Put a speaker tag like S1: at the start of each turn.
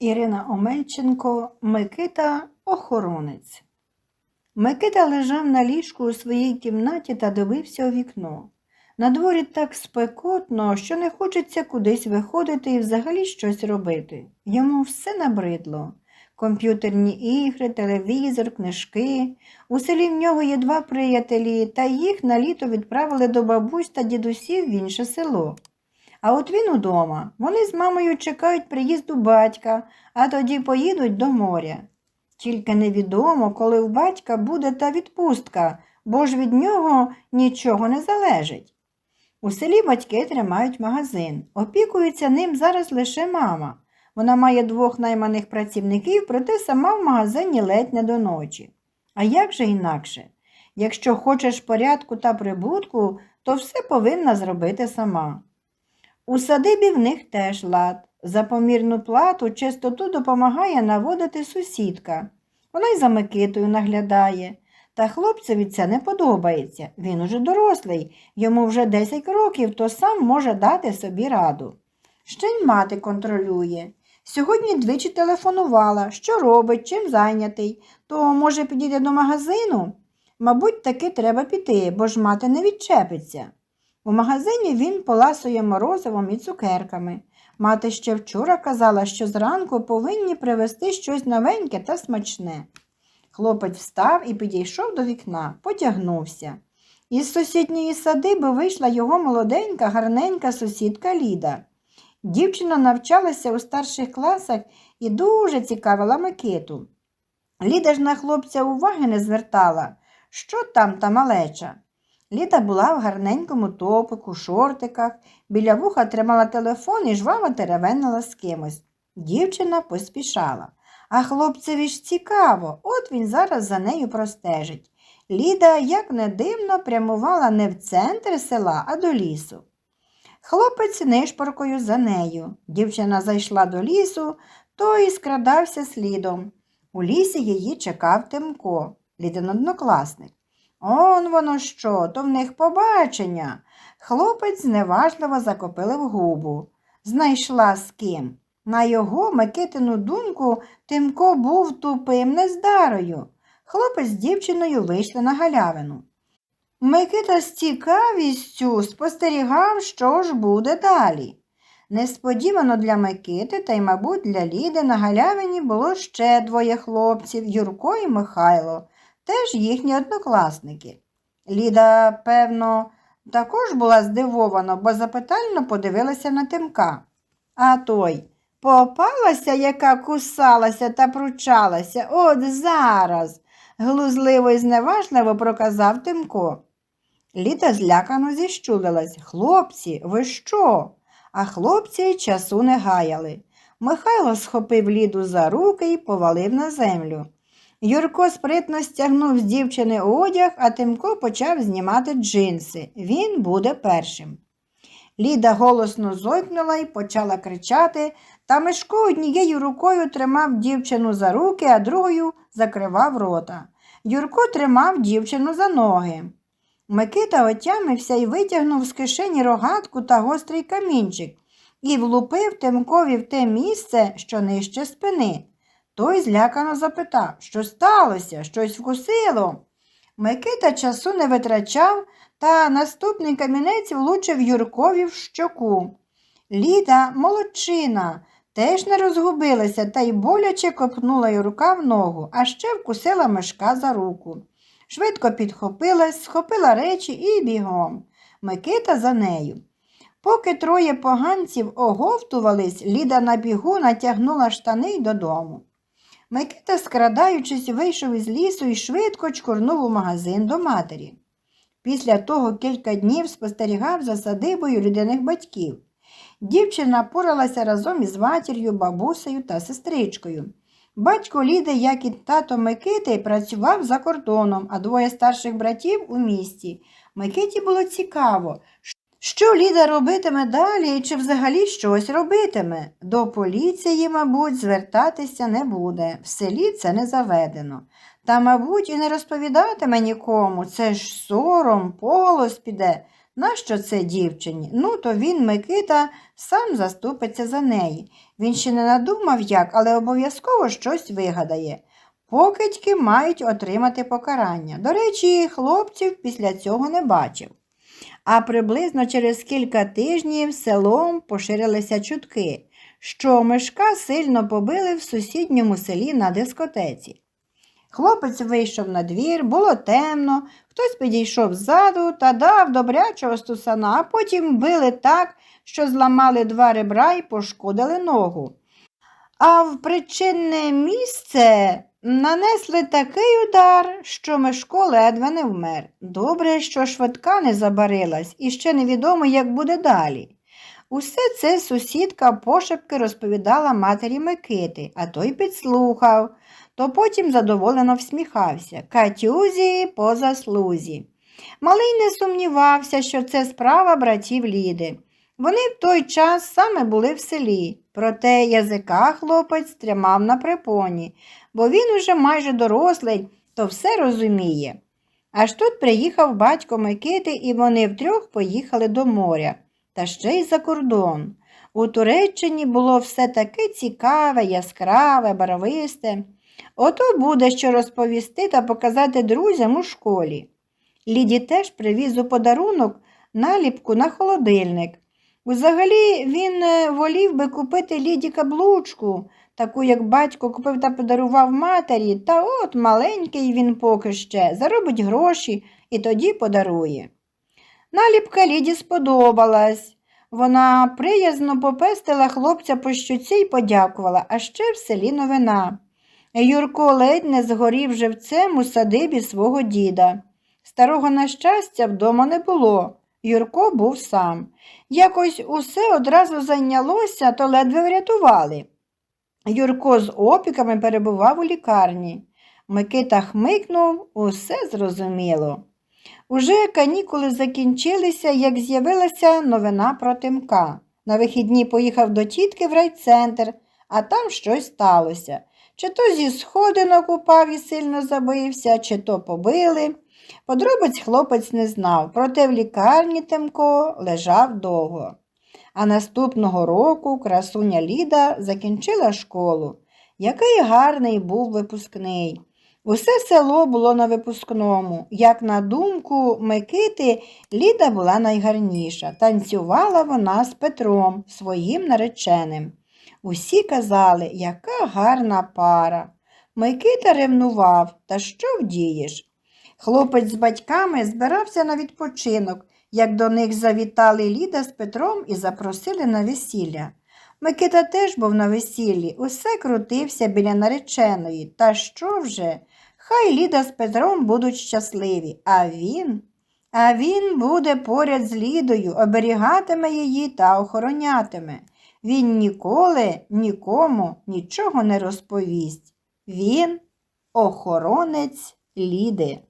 S1: Ірина Омельченко, Микита охоронець. Микита лежав на ліжку у своїй кімнаті та дивився у вікно. На дворі так спекотно, що не хочеться кудись виходити і взагалі щось робити. Йому все набридло. Комп'ютерні ігри, телевізор, книжки. У селі в нього є два приятелі, та їх на літо відправили до бабусь та дідусів в інше село. А от він удома. Вони з мамою чекають приїзду батька, а тоді поїдуть до моря. Тільки невідомо, коли в батька буде та відпустка, бо ж від нього нічого не залежить. У селі батьки тримають магазин. Опікується ним зараз лише мама. Вона має двох найманих працівників, проте сама в магазині ледь не до ночі. А як же інакше? Якщо хочеш порядку та прибутку, то все повинна зробити сама. У садибі в них теж лад. За помірну плату чистоту допомагає наводити сусідка. Вона й за Микитою наглядає. Та хлопцеві це не подобається. Він уже дорослий, йому вже 10 років, то сам може дати собі раду. Ще й мати контролює. Сьогодні двічі телефонувала, що робить, чим зайнятий, то, може, підійде до магазину? Мабуть, таки треба піти, бо ж мати не відчепиться. У магазині він поласує морозивом і цукерками. Мати ще вчора казала, що зранку повинні привезти щось новеньке та смачне. Хлопець встав і підійшов до вікна, потягнувся. Із сусідньої садиби вийшла його молоденька, гарненька сусідка Ліда. Дівчина навчалася у старших класах і дуже цікавила Микиту. Ліда ж на хлопця уваги не звертала, що там та малеча. Ліда була в гарненькому топику, шортиках, біля вуха тримала телефон і жваво теревенила з кимось. Дівчина поспішала. А хлопцеві ж цікаво, от він зараз за нею простежить. Ліда, як не дивно, прямувала не в центр села, а до лісу. Хлопець нишпоркою за нею. Дівчина зайшла до лісу, той скрадався слідом. У лісі її чекав Тимко, Лідин однокласник. Он воно що, то в них побачення. Хлопець зневажливо закопилив губу. Знайшла з ким. На його Микитину думку, Тимко був тупим нездарою. Хлопець з дівчиною вийшли на галявину. Микита з цікавістю спостерігав, що ж буде далі. Несподівано для Микити та й, мабуть, для Ліди на галявині було ще двоє хлопців Юрко і Михайло, теж їхні однокласники. Ліда, певно, також була здивована, бо запитально подивилася на Тимка. А той попалася, яка кусалася та пручалася, от зараз, глузливо і зневажливо проказав Тимко. Ліда злякано зіщулилась. Хлопці, ви що? А хлопці часу не гаяли. Михайло схопив Ліду за руки і повалив на землю. Юрко спритно стягнув з дівчини одяг, а Тимко почав знімати джинси. Він буде першим. Ліда голосно зойкнула і почала кричати, та Мишко однією рукою тримав дівчину за руки, а другою закривав рота. Юрко тримав дівчину за ноги. Микита отямився і витягнув з кишені рогатку та гострий камінчик і влупив Тимкові в те місце, що нижче спини. Той злякано запитав, що сталося, щось вкусило. Микита часу не витрачав, та наступний камінець влучив Юркові в щоку. Ліда, молодчина, теж не розгубилася та й боляче копнула Юрка в ногу, а ще вкусила мешка за руку. Швидко підхопилась, схопила речі і бігом. Микита за нею. Поки троє поганців оговтувались, Ліда на бігу натягнула штани й додому. Микита, скрадаючись, вийшов із лісу і швидко чкурнув у магазин до матері. Після того кілька днів спостерігав за садибою людяних батьків. Дівчина поралася разом із матір'ю, бабусею та сестричкою. Батько Ліди, як і тато Микити, працював за кордоном, а двоє старших братів у місті. Микиті було цікаво, що Ліда робитиме далі і чи взагалі щось робитиме. До поліції, мабуть, звертатися не буде. В селі це не заведено. Та, мабуть, і не розповідатиме нікому. Це ж сором, поголос піде. Нащо це дівчині? Ну, то він, Микита, сам заступиться за неї. Він ще не надумав як, але обов'язково щось вигадає. Покидьки мають отримати покарання. До речі, хлопців після цього не бачив. А приблизно через кілька тижнів селом поширилися чутки, що мешка сильно побили в сусідньому селі на дискотеці. Хлопець вийшов на двір, було темно, хтось підійшов ззаду та дав добрячого стусана, а потім били так, що зламали два ребра і пошкодили ногу. А в причинне місце нанесли такий удар, що Мишко ледве не вмер. Добре, що швидка не забарилась, і ще невідомо, як буде далі. Усе це сусідка пошепки розповідала матері Микити, а той підслухав, то потім задоволено всміхався. Катюзі по заслузі. Малий не сумнівався, що це справа братів Ліди. Вони в той час саме були в селі, проте язика хлопець тримав на припоні, бо він уже майже дорослий, то все розуміє. Аж тут приїхав батько Микити, і вони втрьох поїхали до моря, та ще й за кордон. У Туреччині було все таке цікаве, яскраве, барвисте. Ото буде що розповісти та показати друзям у школі. Ліді теж привіз у подарунок наліпку на холодильник. Взагалі він е, волів би купити Ліді каблучку, таку, як батько купив та подарував матері, та от маленький він поки ще, заробить гроші і тоді подарує. Наліпка Ліді сподобалась. Вона приязно попестила хлопця по щуці й подякувала, а ще в селі новина. Юрко ледь не згорів живцем у садибі свого діда. Старого, на щастя, вдома не було. Юрко був сам. Якось усе одразу зайнялося, то ледве врятували. Юрко з опіками перебував у лікарні. Микита хмикнув, усе зрозуміло. Уже канікули закінчилися, як з'явилася новина про Тимка. На вихідні поїхав до тітки в райцентр, а там щось сталося. Чи то зі сходинок упав і сильно забився, чи то побили. Подробиць хлопець не знав, проте в лікарні Тимко лежав довго. А наступного року красуня Ліда закінчила школу. Який гарний був випускний. Усе село було на випускному. Як на думку Микити, Ліда була найгарніша. Танцювала вона з Петром, своїм нареченим. Усі казали, яка гарна пара. Микита ревнував, та що вдієш? Хлопець з батьками збирався на відпочинок, як до них завітали Ліда з Петром і запросили на весілля. Микита теж був на весіллі, усе крутився біля нареченої. Та що вже? Хай Ліда з Петром будуть щасливі, а він, а він буде поряд з Лідою, оберігатиме її та охоронятиме. Він ніколи нікому нічого не розповість. Він охоронець Ліди.